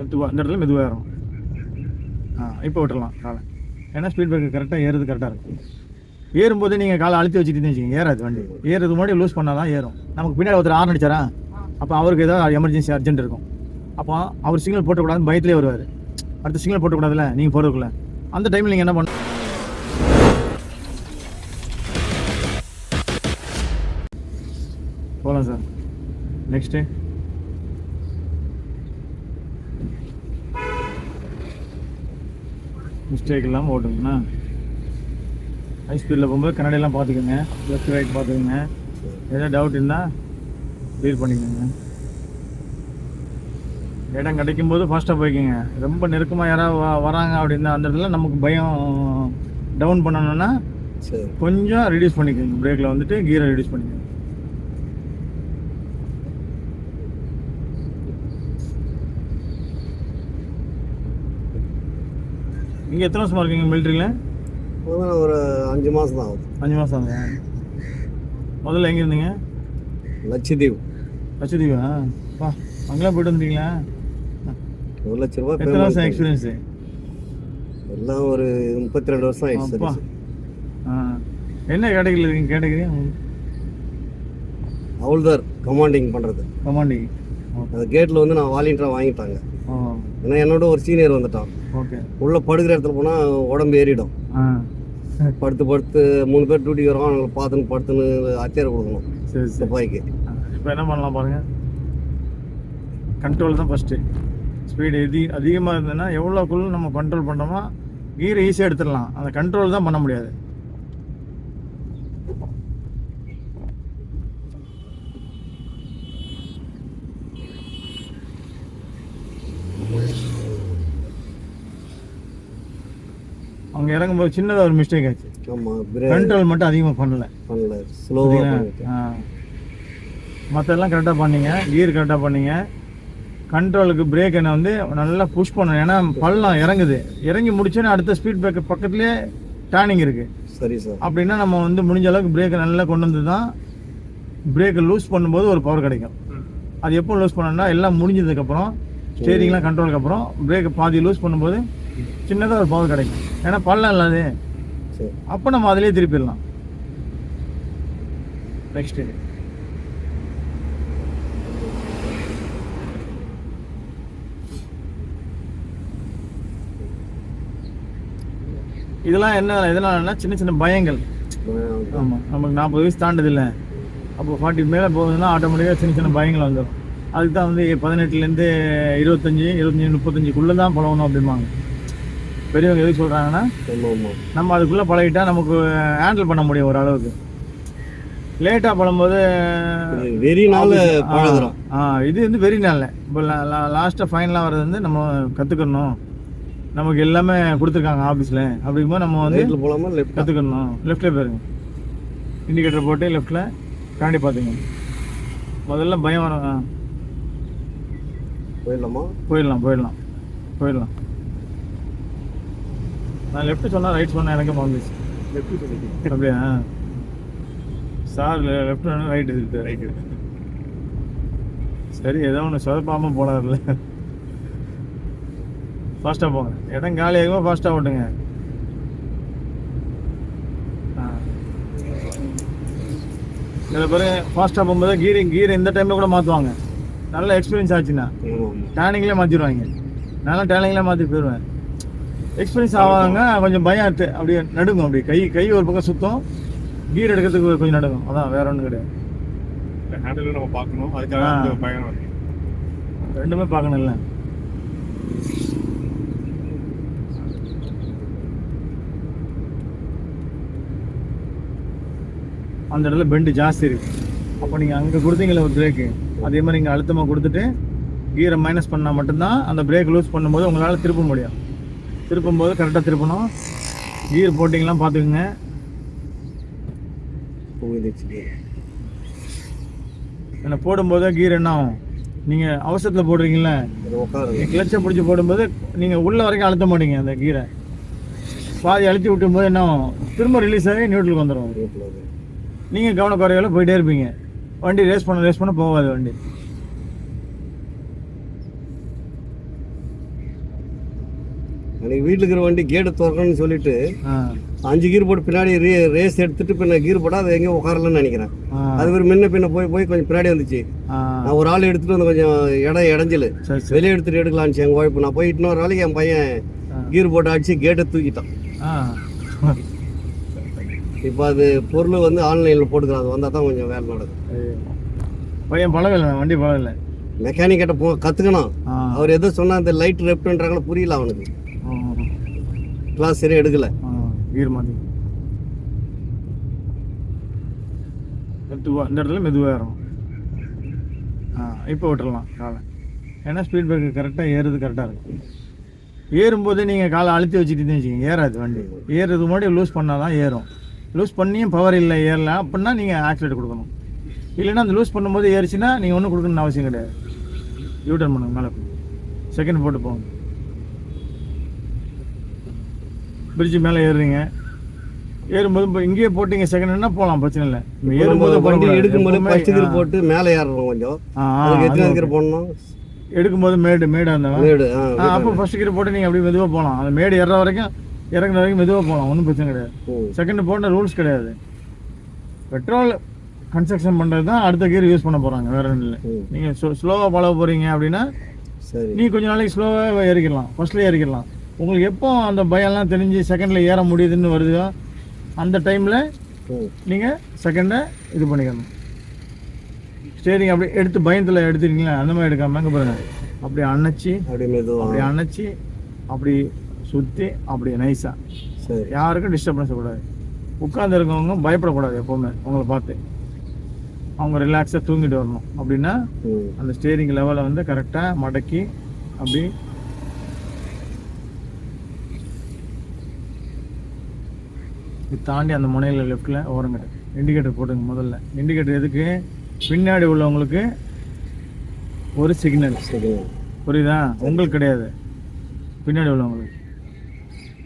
மெதுவாக இந்த இடத்துல மெதுவாக ஏறும் ஆ இப்போ விட்டுடலாம் காலை. ஏன்னா ஸ்பீட் பிரேக்கர் கரெக்டாக ஏறுறது கரெக்டாக இருக்கும். ஏறும்போது நீங்கள் காலை அழுத்தி வச்சுட்டு வச்சுக்கோங்க ஏறாது வண்டி. ஏறுறது முன்னாடி லூஸ் பண்ணால் தான் ஏறும். நமக்கு பின்னாடி ஒருத்தர் ஆர்ன் அடிச்சாரா? அப்போ அவருக்கு ஏதாவது எமர்ஜென்சி அர்ஜென்ட் இருக்கும். அப்போ அவர் சிக்னல் போட்டக்கூடாது பயத்திலே வருவார். அடுத்த சிக்னல் போட்டக்கூடாதுல்ல நீங்கள் போகிறதுக்குள்ள அந்த டைமில் நீங்கள் என்ன பண்ண போகலாம் சார். நெக்ஸ்ட்டு மிஸ்டேக் இல்லாமல் ஓட்டுங்கண்ணா. ஹை ஸ்பீடில் போகும்போது கண்ணாடியெல்லாம் பார்த்துக்கோங்க. லெஃப்ட் ரைட் பார்த்துக்கோங்க. ஏதாவது டவுட் இருந்தால் க்ளியர் பண்ணிக்கோங்க. இடம் கிடைக்கும் போது ஃபாஸ்ட்டாக போய்க்கோங்க. ரொம்ப நெருக்கமாக யாராவது வராங்க அப்படின்னா அந்த இடத்துல நமக்கு பயம் டவுன் பண்ணணும்னா சரி. கொஞ்சம் ரெடியூஸ் பண்ணிக்கோங்க. பிரேக்கில் வந்துட்டு கீரை ரெடியூஸ் பண்ணிக்கோங்க. இங்கே எத்தனை வருஷமா இருக்கீங்க? மிலிட்ரியில் அதான் ஒரு அஞ்சு மாதம் தான் ஆகுது. அஞ்சு மாதம் ஆகுது? முதல்ல எங்கே இருந்தீங்க? லட்சத்தீவு. லட்சத்தீவா? பா அங்கெல்லாம் போயிட்டு வந்துட்டீங்களா? ஒரு லட்ச ரூபாய் எத்தனை வருஷம் எக்ஸ்பீரியன்ஸு எல்லாம் ஒரு முப்பத்தி ரெண்டு வருஷம் ஆயிடுச்சு ஆ. என்ன கேட்டகரியில் இருக்கீங்க? கேட்டகரி அவள்தார் கமாண்டிங் பண்ணுறது கமாண்டி அந்த கேட்டில் வந்து நான் வாலண்டியராக வாங்கிட்டாங்க. ஏன்னா என்னோட ஒரு சீனியர் வந்துட்டான். ஓகே. உள்ளே படுக்கிற இடத்துல போனால் உடம்பு ஏறிடும். படுத்து படுத்து மூணு பேர் டியூட்டிக்கு வரோம் அவங்களை பார்த்துன்னு படுத்துன்னு அச்சேர் கொடுக்கணும். சரி துப்பாய்க்கு இப்போ என்ன பண்ணலாம் பாருங்க. கண்ட்ரோல் தான் ஃபஸ்ட்டு ஸ்பீடு எதி அதிகமாக இருந்ததுன்னா எவ்வளோக்குள்ள நம்ம கண்ட்ரோல் பண்ணோமோ கீரை ஈஸியாக எடுத்துடலாம். அந்த கண்ட்ரோல் தான் பண்ண முடியாது. அவங்க இறங்கும்போது சின்னதாக ஒரு மிஸ்டேக் ஆச்சு. ஆமாம் கண்ட்ரோல் மட்டும் அதிகமாக பண்ணல. பண்ணல. ஸ்லோவாக மற்றெல்லாம் கரெக்டாக பண்ணீங்க. கியர் கரெக்டாக பண்ணீங்க. கண்ட்ரோலுக்கு பிரேக் என்ன வந்து நல்லா புஷ் பண்ணணும். ஏன்னா பள்ளம் இறங்குது. இறங்கி முடிச்சோன்னே அடுத்த ஸ்பீட் பிரேக் பக்கத்துலேயே டேர்னிங் இருக்குது சரி சார் அப்படின்னா நம்ம வந்து முடிஞ்ச அளவுக்கு பிரேக்கை நல்லா கொண்டு வந்து தான் பிரேக்கை லூஸ் பண்ணும்போது ஒரு பவர் கிடைக்கும். அது எப்போ லூஸ் பண்ணணும்னா எல்லாம் முடிஞ்சதுக்கப்புறம் ஸ்டேரிங்லாம் கண்ட்ரோலுக்கு அப்புறம் பிரேக்கை பாதி லூஸ் பண்ணும்போது சின்னதாக ஒரு பவர் கிடைக்கும். ஏன்னா பள்ளம் இல்லாது. அப்போ நம்ம அதிலே திருப்பிடலாம். நெக்ஸ்ட்டு இதெல்லாம் என்ன எதனாலன்னா சின்ன சின்ன பயங்கள். ஆமாம் நமக்கு நாற்பது வயசு தாண்டதில்லை. அப்போ ஃபார்ட்டி மேலே போகுதுன்னா ஆட்டோமேட்டிக்காக சின்ன சின்ன பயங்கள் வந்துடும். அதுக்கு தான் வந்து பதினெட்டுலேருந்து இருபத்தஞ்சி இருபத்தஞ்சி முப்பத்தஞ்சுக்குள்ளே தான் பழகணும் அப்படிம்பாங்க. பெரியவங்க எதுக்கு சொல்கிறாங்கன்னா நம்ம அதுக்குள்ளே பழகிட்டா நமக்கு ஹேண்டில் பண்ண முடியும் ஒரு அளவுக்கு லேட்டாக பழகும்போது வெறினால பழகுறோம். ஆ இது வந்து வெரி நாளில். இப்போ லாஸ்ட்டாக ஃபைனலாக வர்றது வந்து நம்ம கற்றுக்கணும் நமக்கு எல்லாமே கொடுத்துருக்காங்க ஆஃபீஸில் அப்படிங்கும்போது நம்ம வந்து போகலாமா லெஃப்ட் கற்றுக்கணும் லெஃப்ட்டில் போயிருங்க இண்டிகேட்டர் போட்டு லெஃப்ட்டில் காண்டி பார்த்துங்க முதல்ல பயம் வரும். போயிடலாமா? போயிடலாம் போயிடலாம். போயிடலாம். நான் லெஃப்ட் சொன்னால் ரைட் சொன்னேன் எனக்கு மறந்துச்சு அப்படியா? சார் லெஃப்ட் ரைட் இருக்கு. ரைட் சரி ஏதோ ஒன்று சொதப்பாமல் போனார்ல. ஃபாஸ்ட்டாக போங்க. இடம் காலியாகுமோ ஃபாஸ்ட்டாக ஓட்டுங்க. இதில் பிறகு ஃபாஸ்ட்டாக போகும்போது கீரிங் கீர் இந்த டைமில் கூட மாற்றுவாங்க நல்ல எக்ஸ்பீரியன்ஸ் ஆச்சுன்னா. டேனிங்லேயே மாற்றிடுவாங்க நானும் டேனிங்லேயே மாற்றி போயிடுவேன் எக்ஸ்பீரியன்ஸ் ஆவாங்க கொஞ்சம் பயம் அப்படியே நடுங்கும் அப்படி கை கை ஒரு பக்கம் சுத்தம் கீர் எடுக்கிறதுக்கு கொஞ்சம் நடுங்கும். அதான் வேற ஒன்றும் கிடையாது. ஹேண்டில் நம்ம பார்க்கணும். அதுக்காக பயம். ரெண்டுமே பார்க்கணும்ல அந்த இடத்துல பெண்டு ஜாஸ்தி இருக்கு. அப்போ நீங்கள் அங்கே கொடுத்தீங்களே ஒரு பிரேக்கு அதே மாதிரி இங்கே அழுத்தமாக கொடுத்துட்டு கீரை மைனஸ் பண்ணால் மட்டும்தான் அந்த பிரேக் லூஸ் பண்ணும்போது உங்களால் திருப்ப முடியும். திருப்பும்போது கரெக்டாக திருப்பணும். கீர் போட்டிங்கலாம் பார்த்துக்குங்க. ஏன்னா போடும்போது கீர் என்ன ஆகும்? நீங்கள் அவசரத்தில் போடுறீங்களே கிளச்சை பிடிச்சி போடும்போது நீங்கள் உள்ள வரைக்கும் அழுத்த மாட்டீங்க அந்த கீரை பாதி அழுத்தி விட்டும் போது என்ன ஆகும்? திரும்ப ரிலீஸ் ஆகி நியூட்ரலுக்கு வந்துடும். நீங்கள் கவனக்குறையால போயிட்டே இருப்பீங்க. வண்டி ரேஸ் பண்ண ரேஸ் பண்ண போகாது வண்டி. எனக்கு வீட்டில் இருக்கிற வண்டி கேட்டு திறக்கணும்னு சொல்லிட்டு அஞ்சு கீர் போட்டு பின்னாடி ரே ரேஸ் எடுத்துட்டு பின்ன கீர் போட்டால் அது எங்கேயும் உட்காரலன்னு நினைக்கிறேன். அது ஒரு முன்ன பின்ன போய் போய் கொஞ்சம் பின்னாடி வந்துச்சு. நான் ஒரு ஆள் எடுத்துட்டு வந்து கொஞ்சம் இடம் இடைஞ்சல். வெளியே எடுத்துட்டு எடுக்கலான்னு எங்கள் ஒய்ஃப் நான் போய் இன்னொரு நாளைக்கு என் பையன். கீர் போட்டு அடிச்சு கேட்டை தூக்கிட்டான். இப்போ அது பொருள் வந்து ஆன்லைனில் போட்டுக்கலாம் அது வந்தால் தான் கொஞ்சம் வேலை நடக்கும். பையன் பழகல வண்டி பழகல. மெக்கானிக் கிட்ட போ கற்றுக்கணும் அவர் எதோ சொன்னா அந்த லைட் ரெப்டுன்றாங்களோ புரியல அவனுக்கு. கிளாஸ் சரியாக எடுக்கல. ஆ கீர் மெதுவாக இந்த இடத்துல மெதுவாக ஏறும் ஆ இப்போ விட்டுடலாம் காலை. ஏன்னா ஸ்பீட் பிரேக்கு கரெக்டாக ஏறுறது கரெக்டாக இருக்கும் ஏறும்போது நீங்கள் காலை அழுத்தி வச்சுட்டு வச்சுக்கோங்க ஏறாது வண்டி. ஏறுறது முன்னாடி லூஸ் பண்ணால் தான் ஏறும். லூஸ் பண்ணியும் பவர் இல்லை ஏறல அப்படின்னா நீங்கள் ஆக்சிலேட் கொடுக்கணும். இல்லைன்னா அந்த லூஸ் பண்ணும்போது ஏறிச்சுன்னா நீங்கள் ஒன்றும் கொடுக்கணும்னு அவசியம் கிடையாது. யூட்டர்ன் பண்ணுங்க மேலே செகண்ட் போட்டு போங்க. பிரிட்ஜு மேலே ஏறுறீங்க. ஏறும்போது இப்போ இங்கேயே போட்டீங்க செகண்ட்னா போகலாம் பிரச்சனை இல்லை. ஏறும்போது வண்டி. எடுக்கும்போது ஃபர்ஸ்ட் ஆ, போட்டு மேலே ஏறணும் கொஞ்சம். அதுக்கு எத்தனை கீர் போடணும்? எடுக்கும்போது மேடு மேடாக இருந்தவன் மேடு அப்போ ஃபர்ஸ்ட் கீர் போட்டு நீங்கள் அப்படியே மெதுவாக போகலாம் அந்த மேடு ஏற வரைக்கும் இறங்குற வரைக்கும் மெதுவாக போகலாம் ஒன்றும் பிரச்சனை கிடையாது. செகண்ட் போட்ட ரூல்ஸ் கிடையாது. பெட்ரோல் கன்ஸ்ட்ரக்ஷன் பண்ணுறது தான் அடுத்த கீர் யூஸ் பண்ண போகிறாங்க வேற ஒன்றும் இல்லை. நீங்கள் ஸ்லோ ஸ்லோவாக பழக போகிறீங்க அப்படின்னா சரி. நீ கொஞ்ச நாளைக்கு ஸ்லோவாக ஏறிக்கலாம். ஃபர்ஸ்ட்லேயே ஏறிக்கலாம். உங்களுக்கு எப்போ அந்த பயம்லாம் தெரிஞ்சு செகண்டில் ஏற முடியுதுன்னு வருதோ அந்த டைமில். நீங்கள் செகண்டை இது பண்ணிக்கணும். ஸ்டேரிங் அப்படியே எடுத்து பயத்தில் எடுத்துருக்கீங்களா அந்த மாதிரி எடுக்காம எங்கே பாருங்க. அப்படி அணைச்சி அப்படியே மெதுவா. அப்படி அணைச்சி அப்படி சுற்றி அப்படி நைஸாக சரி. யாருக்கும் டிஸ்டர்பன்ஸ் கூடாது உட்கார்ந்து இருக்கவங்க பயப்படக்கூடாது எப்போவுமே உங்களை பார்த்து. அவங்க ரிலாக்ஸாக தூங்கிட்டு வரணும். அப்படின்னா. அந்த ஸ்டேரிங் லெவலை வந்து கரெக்டாக மடக்கி அப்படி இது தாண்டி அந்த முனையில் லெஃப்டில் ஓரங்க இண்டிகேட்டர் போட்டுங்க முதல்ல. இண்டிகேட்டர் எதுக்கு? பின்னாடி உள்ளவங்களுக்கு ஒரு சிக்னல் புரியுதா? உங்களுக்கு கிடையாது. பின்னாடி உள்ளவங்களுக்கு.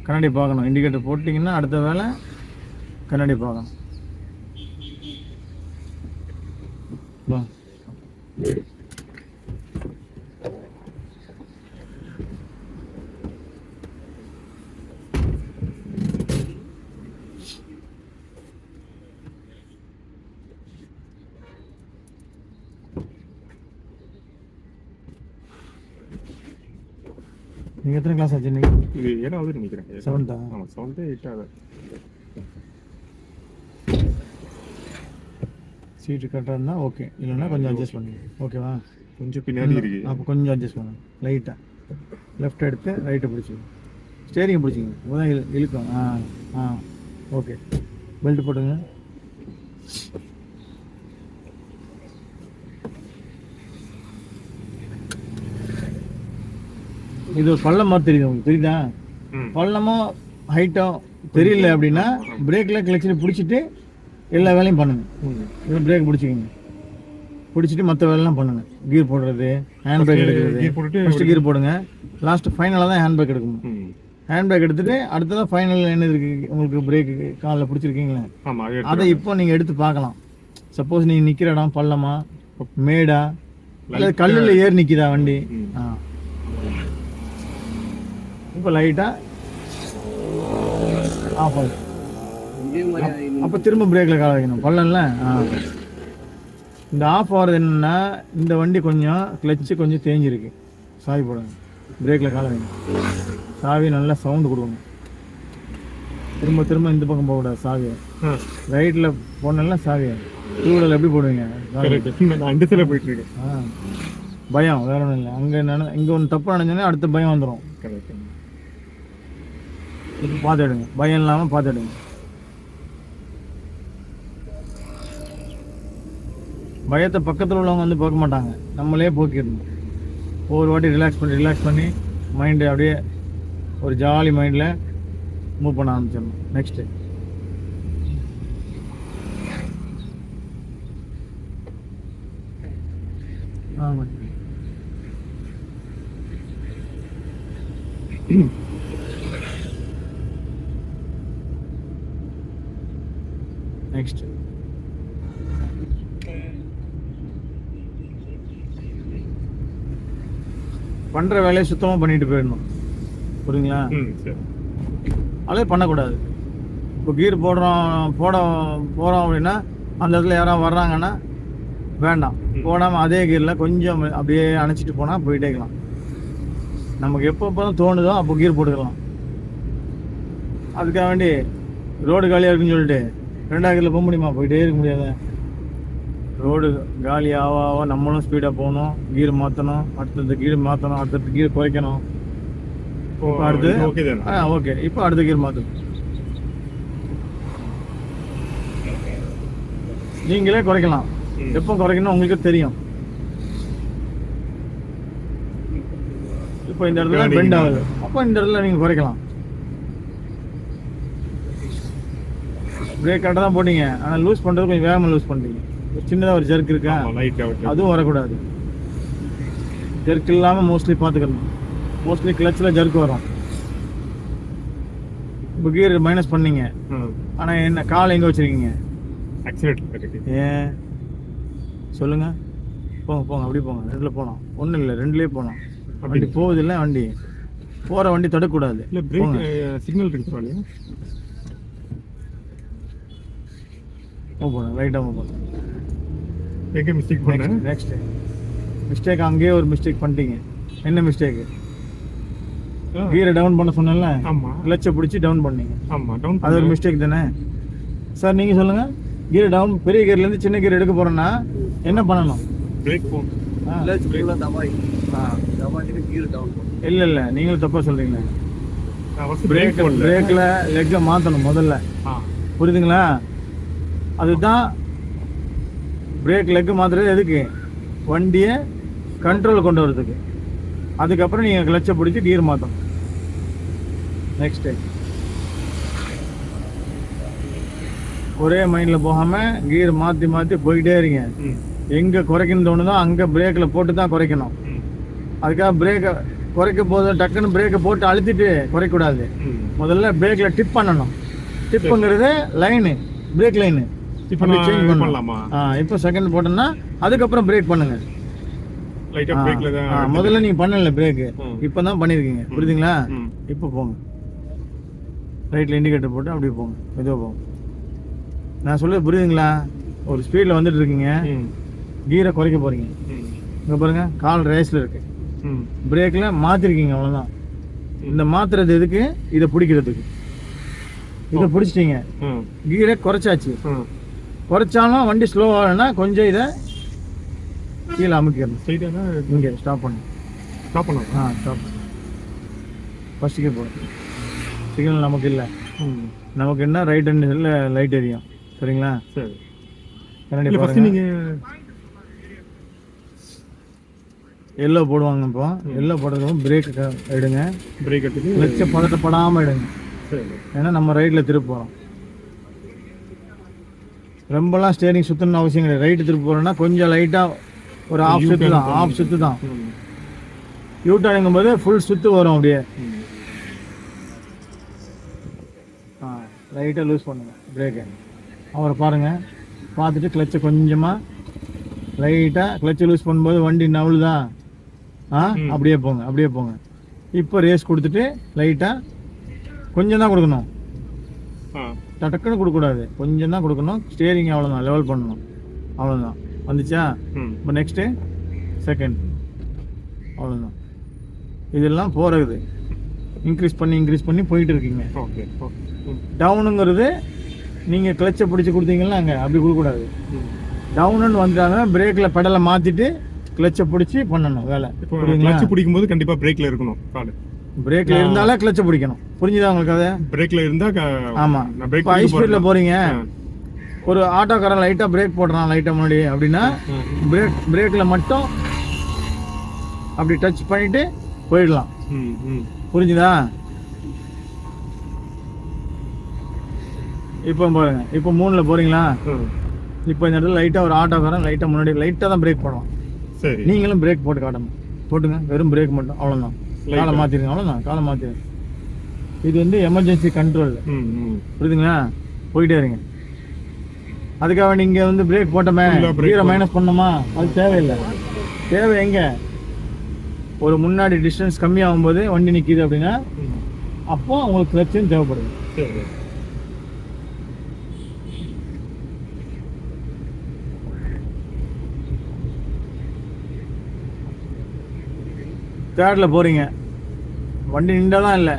கண்ணாடி பார்க்கணும். இண்டிகேட்டர் போட்டிங்கன்னா அடுத்த வேலை கண்ணாடி பார்க்கணும். எத்தனை கிளாஸ் ஆச்சு இன்னைக்கு? இது ஏழாவது நினைக்கிறேன். செவன்த்தா ஆமாம் செவன்த்து எயிட்டாவது சீட்டு கரெக்டாக இருந்தால் ஓகே இல்லைன்னா கொஞ்சம் அட்ஜஸ்ட் பண்ணுங்க ஓகேவா கொஞ்சம் பின்னாடி இருக்கு. அப்போ கொஞ்சம் அட்ஜஸ்ட் பண்ணுங்க லைட்டாக லெஃப்ட் எடுத்து ரைட்டை பிடிச்சிங்க ஸ்டேரிங் பிடிச்சிங்க இழு இழுக்கும் ஆ ஆ. ஓகே பெல்ட் போட்டுங்க இது ஒரு பள்ளம் மாதிரி தெரியுது உங்களுக்கு தெரியுதா. பள்ளமோ ஹைட்டோ தெரியல அப்படின்னா பிரேக்கில் கிளச்சில் பிடிச்சிட்டு எல்லா வேலையும் பண்ணுங்க. பிரேக் பிடிச்சிக்கங்க. பிடிச்சிட்டு மற்ற வேலைலாம் பண்ணுங்க. கீர் போடுறது ஹேண்ட் பிரேக் எடுக்கிறது. ஃபர்ஸ்ட் கீர் போடுங்க. லாஸ்ட் ஃபைனலாக தான் ஹேண்ட் பிரேக் எடுக்கணும். ஹேண்ட் பிரேக் எடுத்துட்டு அடுத்ததான் ஃபைனல் என்ன இருக்கு? உங்களுக்கு பிரேக் காலில் பிடிச்சிருக்கீங்களே? அது இப்போ நீங்கள் எடுத்து பார்க்கலாம். சப்போஸ் நீங்கள் நிற்கிற இடம் பள்ளமா மேடா அல்லது கல்லில் ஏறி நிற்கிதா வண்டி. ஆ. இப்போ லைட்டாக ஆஃப் ஆகுது மாதிரி அப்போ திரும்ப பிரேக்கில் கால வைக்கணும். பள்ளம்ல இந்த ஆஃப் ஆகிறது என்னன்னா இந்த வண்டி கொஞ்சம் கிளச்சு கொஞ்சம் தேஞ்சிருக்கு. சாவி போடுங்க. பிரேக்கில் கால வைக்கணும் சாவி நல்லா சவுண்டு கொடுக்கணும். திரும்ப திரும்ப இந்த பக்கம் போகக்கூடாது சாவி ரைட்டில் போனேன்னா சாவி டூவில் எப்படி போடுவீங்க? சைடில் போயிட்டு இருக்கேன் ஆ. பயம் வேற ஒன்றும் இல்லை. அங்கே என்ன இங்கே ஒன்று தப்பு நினைச்சோன்னே அடுத்த பயம் வந்துடும் கரெக்ட் இப்போ பார்த்துடுங்க பயம் இல்லாமல் பார்த்துடுங்க பயத்தை பக்கத்தில் உள்ளவங்க வந்து போக்க மாட்டாங்க. நம்மளே போக்கிடணும். ஒவ்வொரு வாட்டி ரிலாக்ஸ் பண்ணி ரிலாக்ஸ் பண்ணி மைண்டு அப்படியே ஒரு ஜாலி மைண்டில் மூவ் பண்ண ஆரம்பிச்சிடணும். நெக்ஸ்ட்டு ஆமாம் நெக்ஸ்ட் பண்ற வேலையை சுத்தமா பண்ணிட்டு போயிடணும். புரியுங்களா அதே பண்ணக்கூடாது. இப்போ கீர் போடுறோம் போட போகிறோம் அப்படின்னா அந்த இடத்துல யாராவது வர்றாங்கன்னா வேண்டாம். போடாமல் அதே கீரில் கொஞ்சம் அப்படியே அணைச்சிட்டு போனால் போயிட்டே இருக்கலாம். நமக்கு எப்போ எப்போ தோணுதோ அப்போ கீர் போட்டுக்கலாம். அதுக்காக வேண்டி ரோடு காலியாக இருக்குன்னு சொல்லிட்டு ரெண்டாவது கீரில் போக முடியுமா? போயிட்டே இருக்க முடியாது. ரோடு காலி ஆக ஆக நம்மளும் ஸ்பீடாக போகணும். கீர் மாற்றணும் அடுத்தது கீர் மாற்றணும் அடுத்தது கீர் குறைக்கணும். அடுத்து ஓகே ஆ ஓகே இப்போ அடுத்த கீர் மாற்றணும் நீங்களே குறைக்கலாம். எப்போ குறைக்கணும் உங்களுக்கு தெரியும். இப்போ இந்த இடத்துல பெண்ட். ஆகுது. அப்போ இந்த இடத்துல நீங்கள் குறைக்கலாம். பிரேக் கரெக்டாக தான் போட்டீங்க. ஆனால் லூஸ் பண்ணுறது கொஞ்சம் வேகமாக லூஸ் பண்ணுறீங்க ஒரு சின்னதாக ஒரு ஜர்க் இருக்கா? அதுவும் வரக்கூடாது. ஜர்க் இல்லாமல் மோஸ்ட்லி பார்த்துக்கணும் மோஸ்ட்லி கிளச்சில் ஜர்க் வரும். இப்போ கியர் மைனஸ் பண்ணீங்க. ஆனால் என்ன கால் எங்கே வச்சுருக்கீங்க? ஆக்சிடென்ட் ஏன்? சொல்லுங்க. போங்க போங்க. அப்படி போங்க. ரெண்டில் போகலாம் ஒன்றும் இல்லை ரெண்டுலேயே போகலாம் வண்டி போகுது இல்லை வண்டி. போகிற வண்டி தடுக்கக்கூடாது இல்ல பிரேக் சிக்னல் இருக்கு இல்லையா மூவ் போகணும் ரைட்டாக மூவ் போகணும் எங்க மிஸ்டேக் பண்ணேன் நெக்ஸ்ட் மிஸ்டேக் அங்கேயே ஒரு மிஸ்டேக் பண்ணிட்டீங்க. என்ன மிஸ்டேக்கு கீரை டவுன் பண்ண சொன்னேன்ல? ஆமா. கிளச்சை பிடிச்சி டவுன் பண்ணீங்க. ஆமா டவுன் அது ஒரு மிஸ்டேக் தானே? சார் நீங்கள் சொல்லுங்கள் கீர் டவுன் பெரிய கீர்லேருந்து சின்ன கீர் எடுக்க போகிறோன்னா என்ன பண்ணணும் பிரேக் போன் ஆ. கிளச் ஃபுல்லாக தபாய் தபாய்க்கு கீழே டவுன் இல்லை இல்லை. நீங்களும் தப்பாக சொல்கிறீங்களே பிரேக் பிரேக்கில் லெக்கை மாற்றணும் முதல்ல. ஆ. புரியுதுங்களா? அதுதான் பிரேக் லெக்கு மாத்துறது எதுக்கு? வண்டியை கண்ட்ரோல் கொண்டு வரதுக்கு அதுக்கப்புறம் நீங்கள் கிளச்சை பிடிச்சி கியர் மாற்றணும் நெக்ஸ்ட்டு ஒரே மைண்டில் போகாமல் கியர் மாற்றி மாற்றி போய்கிட்டே இருங்க. எங்கே குறைக்கணும்னு தோணுதோ அங்கே பிரேக்கில் போட்டு தான் குறைக்கணும். அதுக்காக பிரேக்கை குறைக்க போது டக்குன்னு பிரேக்கை போட்டு அழுத்திட்டு குறைக்கக்கூடாது. முதல்ல பிரேக்கில் டிப் பண்ணணும். டிப்புங்கிறது லைனு பிரேக் லைனு இப்போ நான் இது பண்ணலாம். ஆ இப்போ செகண்ட் போட்டோம்னா அதுக்கப்புறம் பிரேக் பண்ணுங்க. லைட்டா பிரேக்ல தான் முதல்ல நீங்க பண்ணல பிரேக்கு ம். இப்போ தான் பண்ணியிருக்கீங்க புரியுதுங்களா? இப்போ போங்க. ரைட்டில் இண்டிகேட்டர் போட்டு அப்படியே போங்க. மெதுவாக போங்க நான் சொல்றது புரியுதுங்களா? ஒரு ஸ்பீடில் வந்துட்டு இருக்கீங்க. கீரை குறைக்க போறீங்க. இங்கே பாருங்க கால் ரேஸில் இருக்கு. ம். பிரேக்கில் மாற்றிருக்கீங்க அவ்வளோதான் இந்த மாத்துறது எதுக்கு? இதை பிடிக்கிறதுக்கு. இதை பிடிச்சிட்டீங்க. கீரை குறைச்சாச்சு. குறைச்சாலும் வண்டி ஸ்லோ ஆகலைன்னா கொஞ்சம் இதை கீழே அமுக்கிடணும். ஸ்ட்ரைட்டா தான் இங்கே ஸ்டாப் பண்ணு. ஸ்டாப் பண்ணலாம் ஆ ஸ்டாப் ஃபஸ்ட் கீர் போடும் சிக்னல் நமக்கு இல்லை. ம். நமக்கு என்ன ரைட் ஹேண்ட் சைடில் லைட் எரியும் சரிங்களா? சரி. கண்ணாடி இல்ல ஃபர்ஸ்ட் பாருங்க. நீங்க எல்லோ போடுவாங்க இப்போ. எல்லோ போடுறதுக்கு பிரேக் எடுங்க. பிரேக் எடுத்துட்டு கிளச்சை பதட்டப்படாமல் எடுங்க. சரி. ஏன்னா நம்ம ரைட்டில் திருப்ப போகிறோம் ரொம்பலாம் ஸ்டேரிங் சுற்றணும்னு அவசியம் கிடையாது. ரைட்டு திருப்ப போகிறோம்னா கொஞ்சம் லைட்டாக ஒரு ஆஃப் சுத்து தான் ஆஃப் சுத்து தான் யூ டர்னுங்கும் போது ஃபுல் சுத்து வரும் அப்படியே. ஆ லைட்டாக லூஸ் பண்ணுங்க. பிரேக்கை அவரை பாருங்கள் பார்த்துட்டு கிளச்சை கொஞ்சமாக லைட்டாக கிளச்சை லூஸ் பண்ணும்போது வண்டி நவுளுதா? ஆ. அப்படியே போங்க அப்படியே போங்க. இப்போ ரேஸ் கொடுத்துட்டு லைட்டாக கொஞ்சம் தான் கொடுக்கணும். ஆ. டக்குன்னு கொடுக்கக்கூடாது. கொஞ்சம் தான் கொடுக்கணும். ஸ்டேரிங் அவ்வளோதான் லெவல் பண்ணணும். அவ்வளோதான் வந்துச்சா? இப்போ நெக்ஸ்ட்டு செகண்ட் அவ்வளோதான் இதெல்லாம் போகிறது இன்க்ரீஸ் பண்ணி இன்க்ரீஸ் பண்ணி போயிட்டு இருக்கீங்க. ஓகே டவுனுங்கிறது நீங்கள் கிளச்சை பிடிச்சி கொடுத்தீங்களா அங்கே அப்படி கொடுக்கக்கூடாது. டவுனுன்னு வந்துட்டாங்க பிரேக்கில் பெடலை மாற்றிட்டு கிளச்சை பிடிச்சி பண்ணணும் வேலை. இப்போ புரியுங்களா கிளட்ச் பிடிக்கும் போது கண்டிப்பா பிரேக்ல இருக்கணும். கால். பிரேக்கில் இருந்தாலே கிளச்சை பிடிக்கணும். புரிஞ்சுதா உங்களுக்கு அதை? பிரேக்ல இருந்தா பிரேக் இப்போ ஹை ஸ்பீடில் போகிறீங்க ஆ. ஒரு ஆட்டோக்காரன் லைட்டாக பிரேக் போடுறான் லைட்டாக முன்னாடி அப்படின்னா. பிரேக் பிரேக்கில் மட்டும் அப்படி டச் பண்ணிட்டு போயிடலாம். புரிஞ்சுதா? இப்போ பாருங்க. இப்போ மூணில் போறீங்களா. இப்போ இந்த இடத்துல லைட்டாக ஒரு ஆட்டோக்காரன் லைட்டாக முன்னாடி லைட்டாக தான் பிரேக் போடுவான். சரி. நீங்களும் பிரேக் போட்டு காட்டணும். போட்டுங்க. வெறும் பிரேக் மட்டும். அவ்வளோதான் காலை ஆ. மாற்றிடுங்க அவ்வளோதான் காலை மாற்றிடுங்க இது வந்து எமர்ஜென்சி கண்ட்ரோல் புரியுதுங்களா? போயிட்டே இருங்க. அதுக்காக நீங்க வந்து பிரேக் போட்டோமே. கீரை. மைனஸ் பண்ணோமா அது தேவையில்லை. தேவை எங்க? ஒரு முன்னாடி டிஸ்டன்ஸ் கம்மியாகும் போது வண்டி நிக்குது அப்படின்னா. அப்போ உங்களுக்கு கிளச்சும் தேவைப்படுது. தேர்டில் போகிறீங்க வண்டி நின்றாலாம் இல்லை.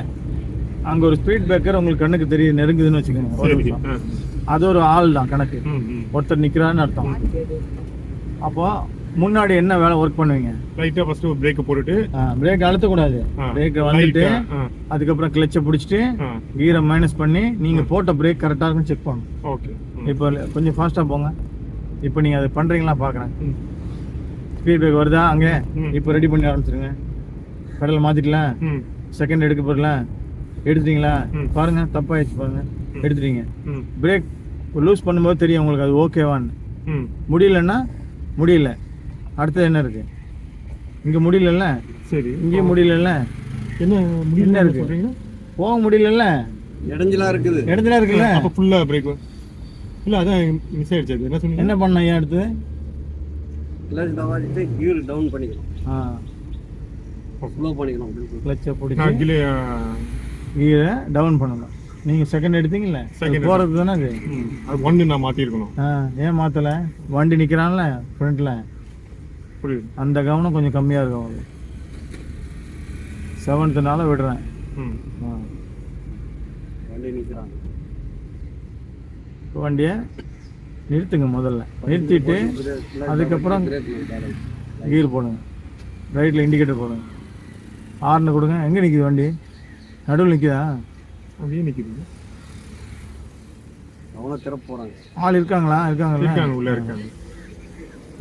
அங்கே ஒரு ஸ்பீட் பிரேக்கர் உங்களுக்கு கண்ணுக்கு தெரியுது நெருங்குதுன்னு வச்சுக்கோங்க. அது ஒரு ஆள் தான் கணக்கு. ஒருத்தர் நிற்கிறான்னு அர்த்தம். அப்போ முன்னாடி என்ன வேலை ஒர்க் பண்ணுவீங்க? லைட்டா ஃபர்ஸ்ட் பிரேக் போட்டுட்டு பிரேக் அழுத்தக்கூடாது. ஆ. பிரேக் வந்துட்டு அதுக்கப்புறம் கிளச்சை பிடிச்சிட்டு. கீரை மைனஸ் பண்ணி நீங்கள் போட்ட பிரேக் கரெக்டாக இருக்குன்னு செக் பண்ணணும் ஓகே. இப்போ கொஞ்சம் ஃபாஸ்ட்டாக போங்க. இப்போ நீங்கள் அதை பண்ணுறீங்களா பார்க்குறேன். ஸ்பீட் பிரேக் வருதா? அங்கே. இப்போ ரெடி பண்ணி ஆரம்பிச்சிருங்க. கடலை மாற்றிக்கலாம் ம். செகண்ட் எடுக்க போறல எடுத்துட்டீங்களா. பாருங்க தப்பாயிடுச்சு பாருங்க. எடுத்துட்டீங்க. ம். பிரேக் லூஸ் பண்ணும்போது தெரியும் உங்களுக்கு அது ஓகேவான்னு ம். முடியலன்னா முடியல. அடுத்தது என்ன இருக்கு? இங்க முடியலல்ல? சரி. இங்கேயும் முடியலல்ல? என்ன என்ன முடியல இருக்கு? போக முடியலல்ல? இடைஞ்சலா இருக்குது. இடத்துல இருக்குல்ல? அப்ப ஃபுல்லா பிரேக் இல்ல அதான் மிஸ் ஆயிடுச்சு அது. என்ன சொன்னீங்க? என்ன பண்ண ஐயா அடுத்து கியர் டவுன் பண்ணிக்கலாம். ஆ. பண்ணிக்கலாம் அப்படி கிளச்சை பிடிச்சி கீழே டவுன் பண்ணணும் நீங்க செகண்ட் எடுத்தீங்கல்ல அது போறது தானே அது அது ஒன்று நான் மாத்திருக்கணும் ஆ ஏன் மாத்தல வண்டி நிக்கிறான்ல ஃப்ரண்ட்ல புரியுது அந்த கவனம் கொஞ்சம் கம்மியாக இருக்கும் அவங்களுக்கு செவன்த்துனால விடுறேன் ம் ஆ. வண்டி நிற்கிறாங்க வண்டியை நிறுத்துங்க முதல்ல நிறுத்திட்டு அதுக்கப்புறம் கீர் போடுங்க ரைட்டில் இண்டிகேட்டர் போடுங்க ஹார்னு கொடுங்க. எங்கே நிற்கிது வண்டி? நடுவில் நிற்கிதா அப்படியே நிக்குது அவனை திறப்பு போறாங்க? ஆள் இருக்காங்களா? இருக்காங்கல்ல இருக்காங்க உள்ள இருக்காங்க.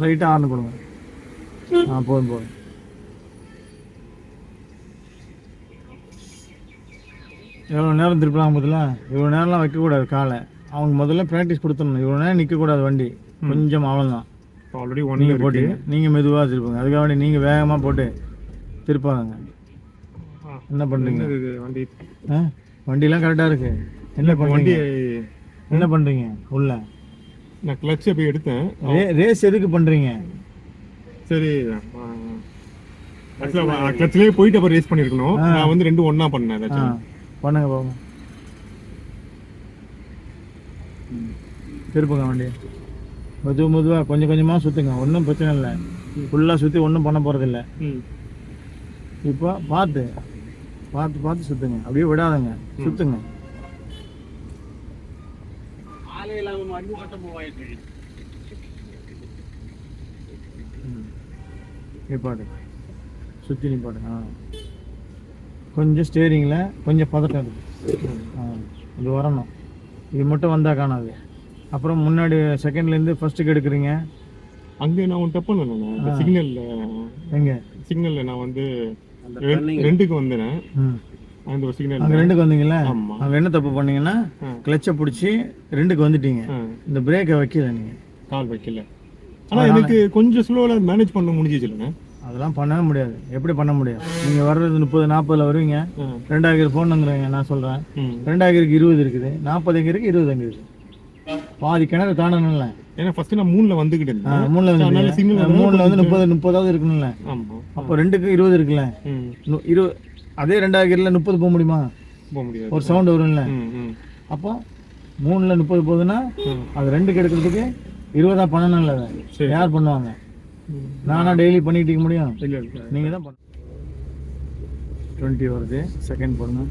ரைட்டாக ஹார்னு கொடுங்க. ஆ போதும் போதும். எவ்வளோ நேரம் திருப்பலாம் முதல்ல? இவ்வளோ நேரம்லாம் வைக்கக்கூடாது காலை. அவங்க முதல்ல ப்ராக்டிஸ் கொடுத்துடணும். இவ்வளோ நேரம் நிற்கக்கூடாது வண்டி. கொஞ்சம் அவ்வளோதான் ஆல்ரெடி ஒன் நீங்கள் போட்டீங்க நீங்கள் மெதுவாக திருப்புங்க. அதுக்காக வேண்டி நீங்கள் வேகமாக போட்டு திருப்பாங்க என்ன பண்ணுறீங்க வண்டி? ஆ? வண்டிலாம் கரெக்டாக இருக்கு. என்ன வண்டி பண்ணுறீங்க என்ன பண்ணுறீங்க உள்ள? நான் கிளட்ச் போய் எடுத்தேன். ரேஸ் எதுக்கு பண்ணுறீங்க சரி ஆக்சுவலாக கிளட்ச்லேயே போயிட்டு அப்புறம் ரேஸ் பண்ணியிருக்கணும் நான் வந்து ரெண்டு ஒண்ணா பண்ணேன் பண்ணுங்க ம். திருப்புங்க வண்டி மெதுவாக மெதுவாக கொஞ்சம் கொஞ்சமாக சுற்றுங்க ஒன்றும் பிரச்சனை இல்லை. ஃபுல்லாக சுற்றி ஒன்றும் பண்ண போகிறதில்ல இப்போ பார்த்து. பார்த்து பார்த்து சுற்றுங்க அப்படியே விடாதங்க. சுற்றுங்க நிப்பாடு சுற்றி நிப்பாடு ஆ. கொஞ்சம் ஸ்டேரிங்கில் கொஞ்சம் பதட்டம் இருக்கு. ஆ. இது வரணும். இது மட்டும் வந்தால் காணாது. அப்புறம் முன்னாடி செகண்ட்லேருந்து ஃபஸ்ட்டுக்கு எடுக்கிறீங்க. அங்கே நான் ஒன்று தப்பு அந்த சிக்னல்ல எங்கே? சிக்னல்ல நான் வந்து. ரெண்டுக்கு வந்தேன். ம். அந்த ஒரு சிக்னல் அங்கே ரெண்டுக்கு வந்தீங்களா ஆமா. அங்கே என்ன தப்பு பண்ணீங்கன்னா. கிளச்சை பிடிச்சி ரெண்டுக்கு வந்துட்டீங்க. இந்த பிரேக்கை வைக்கல நீங்கள் கால் வைக்கல. ஆனா எனக்கு கொஞ்சம் ஸ்லோல மேனேஜ் பண்ண முடிஞ்சிச்சுலண்ணே அதெல்லாம் பண்ணவே முடியாது. எப்படி பண்ண முடியாது நீங்கள் வர்றது முப்பது நாற்பதில் வருவீங்க. ரெண்டாயிரம் ஃபோனுங்கிறீங்க நான் சொல்கிறேன் ம். ரெண்டாயிரக்கு இருபது இருக்குது. நாற்பது எங்கே இருக்குது இருபது எங்கே இருக்குது பாதி கிணறு தாண்டணும்ல. ஏன்னா ஃபர்ஸ்ட் நான் மூணுல வந்துகிட்டு இருந்தேன். மூணுல வந்து signal மூணுல வந்து முப்பது முப்பதாவது இருக்கணும்ல. அப்போ ரெண்டுக்கு இருபது இருக்குல்ல. ம். நு- இரு அதே ரெண்டாயிரத்தில் முப்பது போக முடியுமா? போக முடியாது. ஒரு சவுண்ட் வரும்ல. அப்போ மூணுல முப்பது போகுதுன்னா. அது ரெண்டுக்கு எடுக்கிறதுக்கு இருபதா பண்ணணும்ல. யார் பண்ணுவாங்க. நானா டெய்லி பண்ணிட்டு இருக்க முடியும்? இல்ல இல்ல. நீங்க தான் பண்ண டுவெண்ட்டி வருது. செகண்ட் போடுங்க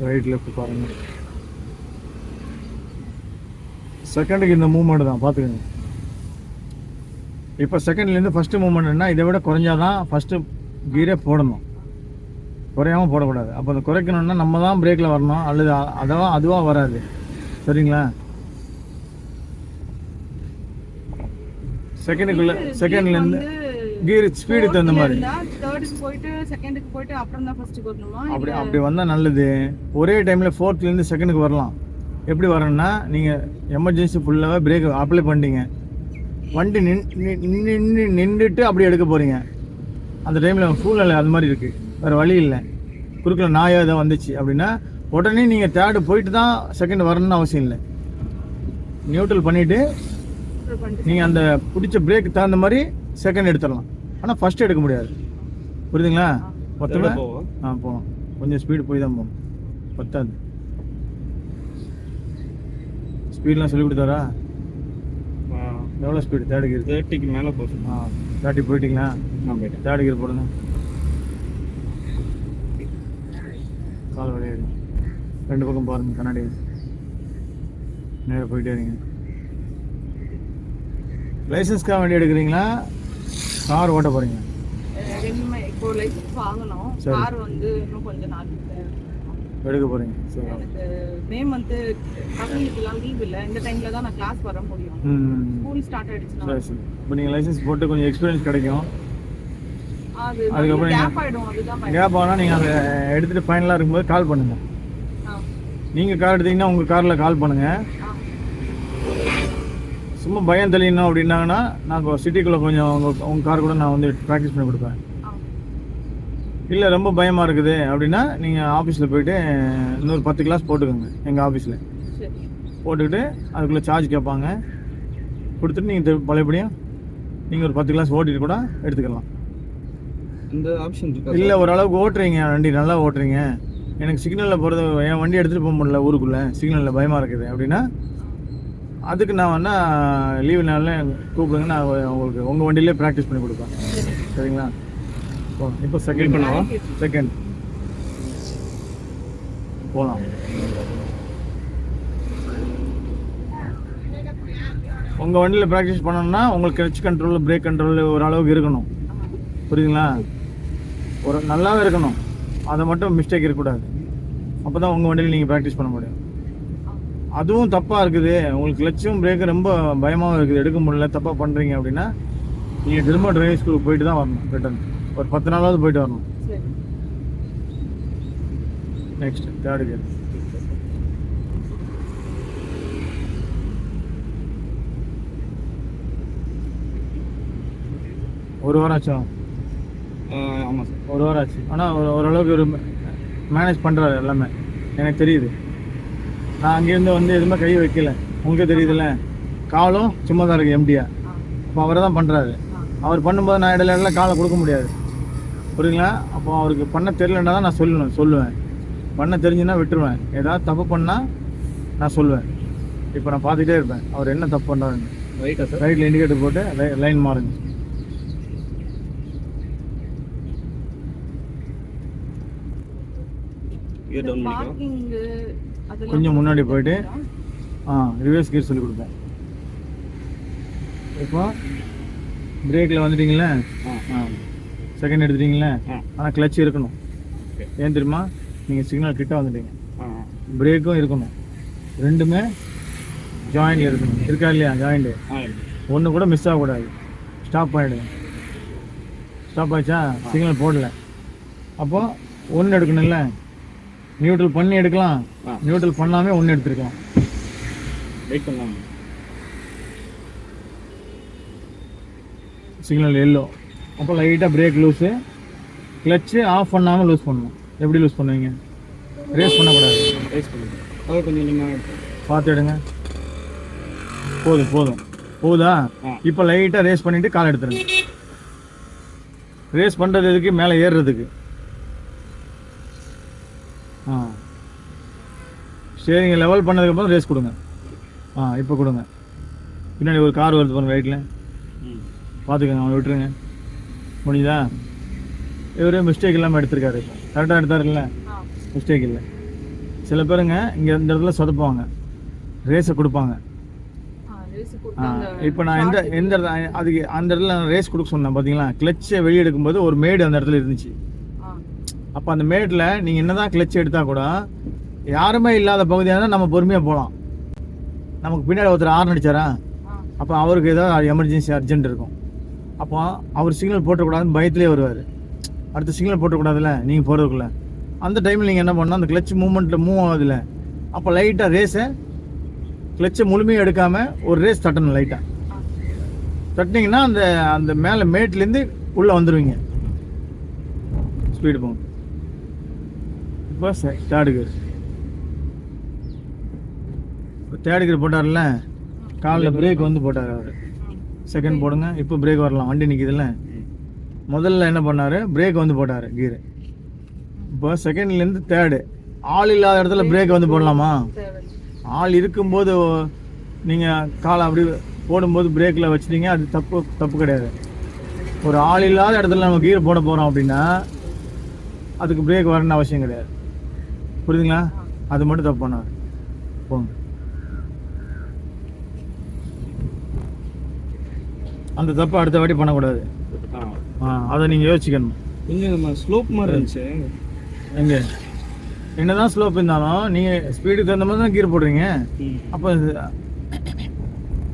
ரைட் லெஃப்ட் பாருங்க செகண்டுக்கு இந்த மூவ்மெண்ட் தான் பார்த்துக்கோங்க. இப்போ செகண்ட்லேருந்து ஃபஸ்ட்டு மூவ்மெண்ட்னா இதை விட குறைஞ்சாதான் ஃபஸ்ட்டு கீரே போடணும். குறையாம போடக்கூடாது. அப்போ அதை குறைக்கணும்னா நம்ம தான் பிரேக்கில் வரணும். அல்லது அ- அதவா அதுவாக வராது. சரிங்களா? செகண்டுக்குள்ள செகண்ட்லேருந்து கீர் ஸ்பீடுக்கு தகுந்த மாதிரி. தேர்டுக்கு போயிட்டு செகண்டுக்கு போயிட்டு அப்புறம் தான் ஃபர்ஸ்ட்டுக்கு வரணுமா? அப்படி அப்படி வந்தால் நல்லது. ஒரே டைமில் ஃபோர்த்லேருந்து செகண்டுக்கு வரலாம். எப்படி வரணும்னா நீங்கள் எமர்ஜென்சி ஃபுல்லாகவே பிரேக் அப்ளை பண்ணிட்டீங்க. வண்டி நின் நின்று நின்றுட்டு அப்படி எடுக்க போகிறீங்க அந்த டைமில் சூழ்நிலை அது மாதிரி இருக்குது வேறு வழி இல்லை. குறுக்கில் நாயோ ஏதோ வந்துச்சு அப்படின்னா உடனே நீங்கள் தேர்டு போயிட்டு தான் செகண்ட் வரணும்னு அவசியம் இல்லை. நியூட்ரல் பண்ணிவிட்டு பண்ணிட்டு நீங்கள் அந்த பிடிச்ச பிரேக் தகுந்த மாதிரி செகண்ட் எடுத்துடலாம். ஆனால் ஃபர்ஸ்ட் எடுக்க முடியாது. புரியுதுங்களா? போவோம்? ஆ போகலாம் கொஞ்சம் ஸ்பீடு போய் தான் போகணும் பத்தாது. ஸ்பீட்லாம் சொல்லி கொடுத்தாரா? எவ்வளோ ஸ்பீடு தேர்ட் கியர் தேர்ட்டிக்கு மேலே போகும். ஆ தேர்ட்டி போயிட்டீங்களா? நான் போயிட்டேன். தேர்ட் கியர் போடுங்க. கால் விளையாடு ரெண்டு பக்கம் பாருங்க கண்ணாடி. நேரா போயிட்டே இருங்க. லைசன்ஸ்க்காக வண்டி எடுக்கிறீங்களா? கார் ஓட்ட போகிறீங்க ரெண்டுமே இப்போ லைசன்ஸ் வாங்கணும். கார் வந்து இன்னும் கொஞ்ச நாள் எடுக்க போகிறீங்க சரி. எனக்கு மே மந்த் பசங்களுக்குலாம் லீவ் இல்லை. இந்த டைம்ல தான் நான் கிளாஸ் வர முடியும். ஸ்கூல் ஸ்டார்ட் ஆயிடுச்சுன்னா. இப்போ நீங்கள் லைசன்ஸ் போட்டு கொஞ்சம் எக்ஸ்பீரியன்ஸ் கிடைக்கும். அது அதுக்கப்புறம் கேப் ஆனால் நீங்கள் அதை எடுத்துகிட்டு ஃபைனலாக இருக்கும்போது கால் பண்ணுங்கள் நீங்கள் கார் எடுத்தீங்கன்னா உங்கள் காரில் கால் பண்ணுங்கள். சும்மா பயம் தெளியணும் அப்படின்னாங்கன்னா நான் சிட்டிக்குள்ளே கொஞ்சம் உங்கள் உங்கள் கார் கூட நான் வந்து ப்ராக்டிஸ் பண்ணி கொடுப்பேன். இல்லை ரொம்ப பயமாக இருக்குது அப்படின்னா நீங்கள் ஆஃபீஸில் போயிட்டு இன்னொரு பத்து கிளாஸ் போட்டுக்கோங்க எங்கள் ஆஃபீஸில் சரி. போட்டுக்கிட்டு அதுக்குள்ளே சார்ஜ் கேட்பாங்க. கொடுத்துட்டு நீங்கள் பழையபடியும் நீங்கள் ஒரு பத்து கிளாஸ் ஓட்டிட்டு கூட எடுத்துக்கலாம். இந்த ஆப்ஷன் இருக்கா இல்லை ஓரளவுக்கு ஓட்டுறீங்க வண்டி நல்லா ஓட்டுறீங்க. எனக்கு சிக்னலில் போகிறது என் வண்டி எடுத்துகிட்டு போக முடியல ஊருக்குள்ளே சிக்னலில் பயமாக இருக்குது அப்படின்னா அதுக்கு நான் வேணா லீவு நாளில் கூப்பிடுங்க. நான் உங்களுக்கு உங்கள் வண்டியிலே ப்ராக்டிஸ் பண்ணி கொடுப்பேன். சரிங்களா? ஓ இப்போ செகண்ட் பண்ணவா? செகண்ட் போகலாம் உங்கள் வண்டியில் ப்ராக்டிஸ் பண்ணணும்னா உங்களுக்கு கிளச் கண்ட்ரோல் பிரேக் கண்ட்ரோல் ஓரளவுக்கு இருக்கணும். புரியுதுங்களா? ஒரு நல்லாவே இருக்கணும். அதை மட்டும் மிஸ்டேக் இருக்கக்கூடாது. அப்போ தான் உங்கள் வண்டியில் நீங்கள் ப்ராக்டிஸ் பண்ண முடியும். அதுவும் தப்பாக இருக்குது. உங்களுக்கு கிளச்சும் பிரேக்கும் ரொம்ப பயமாகவும் இருக்குது. எடுக்க முடியல தப்பாக பண்ணுறீங்க அப்படின்னா நீங்கள் திரும்ப டிரைவிங் ஸ்கூலுக்கு போயிட்டு தான் வரணும் ரிட்டன் ஒரு பத்து நாளாவது போயிட்டு வரணும். நெக்ஸ்ட் தேர்டு கியர் ஒரு வாரம் ஆச்சா ஆமாம் சார் ஒரு வாரம் ஆச்சு. ஆனால் ஓரளவுக்கு ஒரு மேனேஜ் பண்ணுறாரு எல்லாமே. எனக்கு தெரியுது. நான் அங்கேருந்து வந்து எதுவுமே கை வைக்கல. உங்களுக்கே தெரியுதுல்ல. காலும் சும்மா தான் இருக்குது எம்டியா அப்போ அவர் தான் பண்ணுறாரு அவர் பண்ணும்போது நான் இடையில இடையில காலை கொடுக்க முடியாது. புரியுங்களா அப்போ அவருக்கு பண்ண தெரியலன்னா தான் நான் சொல்லணும் சொல்லுவேன். பண்ண தெரிஞ்சுன்னா விட்டுருவேன். ஏதாவது தப்பு பண்ணால் நான் சொல்லுவேன். இப்போ நான் பார்த்துட்டே இருப்பேன். அவர் என்ன தப்பு பண்ணுறாருன்னு ரைட்டா சார் ரைட்டில் இண்டிகேட்டர் போட்டு லைன் மாறுங்க. கியர் டவுன் பண்ணிக்கலாம் கொஞ்சம் முன்னாடி போயிட்டு ஆ ரிவர்ஸ் கியர் சொல்லி கொடுப்பேன். இப்போ பிரேக்கில் வந்துட்டீங்களே ஆ. செகண்ட் எடுத்துட்டீங்களே. ஆனால் கிளச் இருக்கணும். ஏன் தெரியுமா? நீங்கள் சிக்னல் கிட்ட வந்துட்டீங்க. பிரேக்கும் இருக்கணும். ரெண்டுமே ஜாயிண்டில் இருக்கணும். இருக்கா இல்லையா? ஜாயிண்ட்டு ஆ. ஒன்று கூட மிஸ் ஆகக்கூடாது. ஸ்டாப் ஆகிடுங்க ஸ்டாப் ஆச்சா? சிக்னல் போடல. அப்போ ஒன்று எடுக்கணும்ல? நியூட்ரல் பண்ணி எடுக்கலாம். நியூட்ரல் பண்ணாமே ஒன்று எடுத்துருக்கலாம். வெயிட் பண்ணலாம். சிக்னல் எல்லோ அப்போ லைட்டாக பிரேக் லூஸு கிளச்சு ஆஃப் பண்ணாமல் லூஸ் பண்ணணும். எப்படி லூஸ் பண்ணுவீங்க? ரேஸ் பண்ணக்கூடாது. ரைஸ் பண்ணுங்க அது கொஞ்சம் நீங்கள் பார்த்து எடுங்க. போதும் போதும். போகுதா. இப்போ லைட்டாக ரேஸ் பண்ணிவிட்டு கால் எடுத்துருங்க. ரேஸ் பண்ணுறது எதுக்கு? மேலே ஏறுறதுக்கு ஆ சரிங்க லெவல் பண்ணதுக்கப்புறம் ரேஸ் கொடுங்க. ஆ இப்போ கொடுங்க. பின்னாடி ஒரு கார் வருது பாருங்க ரைட்டில் பார்த்துக்கோங்க அவனை விட்டுருங்க. முடியுதா இவரே மிஸ்டேக் இல்லாமல் எடுத்திருக்காரு. கரெக்டாக எடுத்தாருல்ல? மிஸ்டேக் இல்லை. சில பேருங்க இங்கே இந்த இடத்துல சொதப்புவாங்க. ரேஸை கொடுப்பாங்க. ஆ ரேஸ் கொடுத்தாங்க. இப்போ நான் எந்த எந்த இடத்துல அதுக்கு அந்த இடத்துல நான் ரேஸ் கொடுக்க சொன்னேன் பார்த்தீங்களா கிளச்சை வெளியே எடுக்கும்போது ஒரு மேடு அந்த இடத்துல இருந்துச்சு. ஆ. அப்போ அந்த மேட்டில் நீங்கள் என்னதான் கிளச் எடுத்தால் கூட யாருமே இல்லாத பகுதியாக நம்ம பொறுமையாக போகலாம் நமக்கு பின்னாடி ஒருத்தர் ஆர்ன் அடிச்சாரா ஆ. அப்போ அவருக்கு ஏதாவது எமர்ஜென்சி அர்ஜென்ட் இருக்கும். அப்போ அவர் சிக்னல் போட்டக்கூடாதுன்னு பயத்திலே வருவார். அடுத்த சிக்னல் போட்டக்கூடாதுல்ல நீங்கள் போகிறதுக்குள்ள அந்த டைமில் நீங்கள் என்ன பண்ணணும்? அந்த கிளச் மூமெண்ட்டில் மூவ் ஆகுதுல்ல. அப்போ லைட்டாக ரேஸை கிளச்சை முழுமையாக எடுக்காமல் ஒரு ரேஸ் தட்டணும் லைட்டாக தட்டினீங்கன்னா அந்த அந்த மேலே மேட்லேருந்து உள்ளே வந்துடுவீங்க ஸ்பீடு போங்க இப்போ தேர்டு கியர் இப்போ தேர்டு கியர் போட்டார்ல? காலில் பிரேக் வந்து போட்டார் அவர். செகண்ட் போடுங்க இப்போ பிரேக் வரலாம். வண்டி நிற்கிதுல்ல முதல்ல என்ன பண்ணார்? பிரேக் வந்து போட்டார் கீரு இப்போ செகண்ட்லேருந்து தேர்டு ஆள் இல்லாத இடத்துல பிரேக் வந்து போடலாமா? ஆள் இருக்கும்போது நீங்கள் காலை அப்படி போடும்போது பிரேக்கில் வச்சிட்டீங்க அது தப்பு தப்பு கிடையாது. ஒரு ஆள் இல்லாத இடத்துல நம்ம கீர் போட போகிறோம் அப்படின்னா அதுக்கு பிரேக் வரணும்னு அவசியம் கிடையாது. புரியுதுங்களா? அது மட்டும் தப்பு பண்ணாது போங்க. அந்த தப்பை அடுத்த வாட்டி பண்ணக்கூடாது. ஆ அதை நீங்கள் யோசிக்கணும் இங்க நம்ம ஸ்லோப் மாதிரி இருந்துச்சு. எங்கே? என்னதான் ஸ்லோப் இருந்தாலும் நீங்கள் ஸ்பீடுக்கு தகுந்த மாதிரி தான் கீர் போடுறீங்க. அப்போ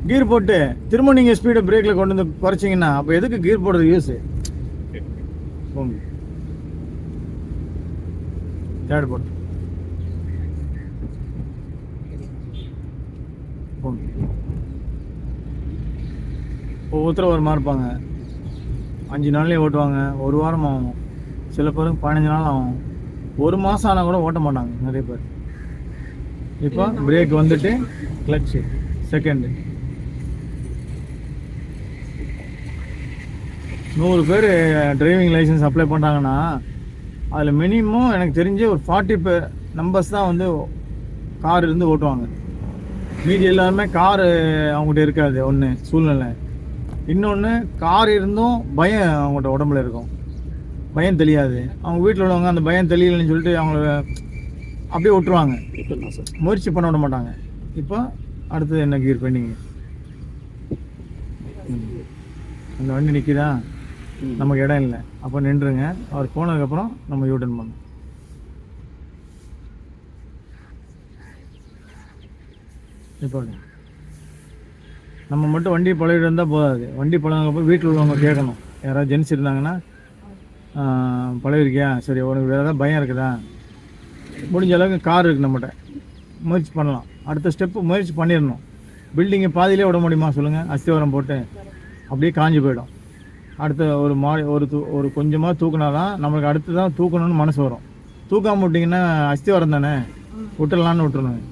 கீர் போட்டு திரும்ப நீங்கள் ஸ்பீடை பிரேக்கில் கொண்டு வந்து குறைச்சிங்கன்னா அப்போ எதுக்கு கீர் போடுறது யூஸ் தேர்ட் போட்டு போங்க ஒவ்வொருத்தரும் ஒரு மாதிரி இருப்பாங்க. அஞ்சு நாள்லேயே ஓட்டுவாங்க. ஒரு வாரம் ஆகும். சில பேருக்கு பதினஞ்சு நாள் ஆகும். ஒரு மாதம் ஆனால் கூட ஓட்ட மாட்டாங்க நிறைய பேர். இப்போ பிரேக் வந்துட்டு கிளச்சு செகண்டு நூறு பேர் டிரைவிங் லைசன்ஸ் அப்ளை பண்ணுறாங்கன்னா அதில் மினிமம் எனக்கு தெரிஞ்சு ஒரு ஃபார்ட்டி பே நம்பர்ஸ் தான் வந்து கார் இருந்து ஓட்டுவாங்க. மீதி எல்லாருமே காரு அவங்ககிட்ட இருக்காது ஒன்று சூழ்நிலை. இன்னொன்று கார் இருந்தும் பயம் அவங்கள்ட்ட உடம்புல இருக்கும். பயம் தெரியாது. அவங்க வீட்டில் உள்ளவங்க அந்த பயம் தெரியலன்னு சொல்லிட்டு அவங்கள அப்படியே விட்டுருவாங்க. முயற்சி பண்ண விட மாட்டாங்க. இப்போ அடுத்தது என்ன கீர் பெண்டிங் அந்த வண்டி நிற்கிதா நமக்கு இடம் இல்லை. அப்போ நின்றுங்க. அவர் போனதுக்கப்புறம் நம்ம யூட்டன் பண்ணணும். இப்போ நம்ம மட்டும் வண்டி பழகிட்டு இருந்தால் போதாது. வண்டி பழகினப்போ வீட்டில் உள்ளவங்க கேட்கணும். யாராவது ஜென்ஸ் இருந்தாங்கன்னா பழகிருக்கியா? சரி உனக்கு வேறு ஏதாவது பயம் இருக்குதா? முடிஞ்ச அளவுக்கு கார் இருக்குது நம்மகிட்ட. முயற்சி பண்ணலாம். அடுத்த ஸ்டெப்பு முயற்சி பண்ணிடணும். பில்டிங்கை பாதியிலே விட முடியுமா? சொல்லுங்கள் அஸ்திவாரம் போட்டு அப்படியே காஞ்சி போயிடும். அடுத்த ஒரு மா ஒரு தூ ஒரு கொஞ்சமாக தூக்குனா தான் நம்மளுக்கு அடுத்து தான் தூக்கணும்னு மனசு வரும். தூக்காம விட்டிங்கன்னா அஸ்திவாரம் தானே? விட்டுடலான்னு விட்டுருணும்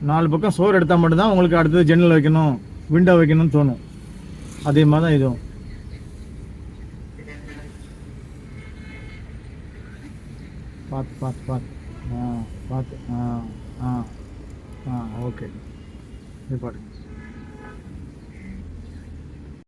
நாலு பக்கம் சோறு எடுத்தால் மட்டும்தான் உங்களுக்கு அடுத்தது ஜன்னல் வைக்கணும் விண்டோ வைக்கணும்னு தோணும். அதே மாதிரி தான் இதுவும். பார்த்து பார்த்து பார்த்து ஆ பார்த்து ஆ ஆ ஆ ஓகே. இது பாருங்க.